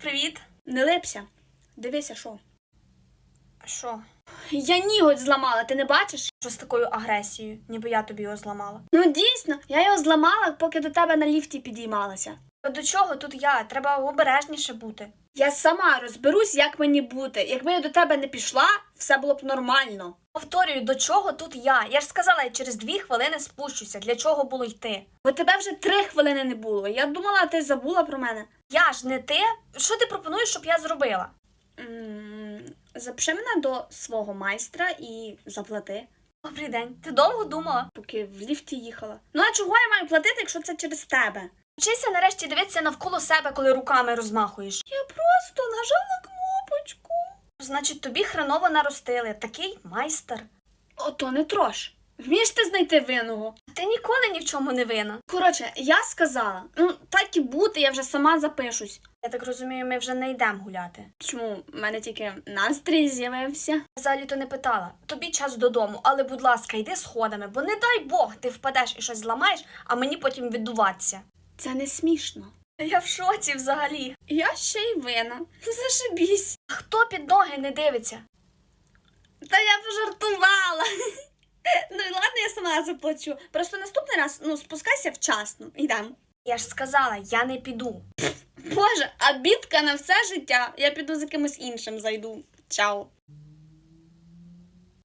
привіт. Не лепся. Дивися, що. Що? Я ніготь зламала, ти не бачиш? Що з такою агресією, ніби я тобі його зламала. Ну дійсно, я його зламала, поки до тебе на ліфті підіймалася. А До чого тут я? Треба обережніше бути. Я сама розберусь, як мені бути. Якби я до тебе не пішла, все було б нормально. Повторюю, до чого тут я? Я ж сказала, я через дві хвилини спущуся. Для чого було йти? Бо тебе вже три хвилини не було. Я думала, ти забула про мене. Я ж не ти. Що ти пропонуєш, щоб я зробила? М, Запиши мене до свого майстра і заплати, Добрий день. Ти довго думала? поки в ліфті їхала. Ну а чого я маю платити, якщо це через тебе? Вчися нарешті дивитися навколо себе, коли руками розмахуєш. Я просто нажала кнопочку. Значить, тобі хреново наростили. Такий майстер. Ото не трош. Вмієш ти знайти винного? Ти ніколи ні в чому не винна. Коротше, я сказала, ну так і бути, я вже сама запишусь. Я так розумію, ми вже не йдемо гуляти. Чому в мене тільки настрій з'явився? Взагалі то не питала. Тобі час додому, але будь ласка, йди сходами, бо не дай Бог, ти впадеш і щось зламаєш, а мені потім віддуватися. Це не смішно. Я в шоці взагалі. Я ще й вина. Зашибісь. А Хто під ноги не дивиться? Та я пожартувала. Ну і ладно, я сама заплачу. Просто наступний раз ну спускайся вчасно. Йдемо. Я ж сказала, я не піду. Боже, а бідка на все життя. Я піду за кимось іншим зайду. Чао.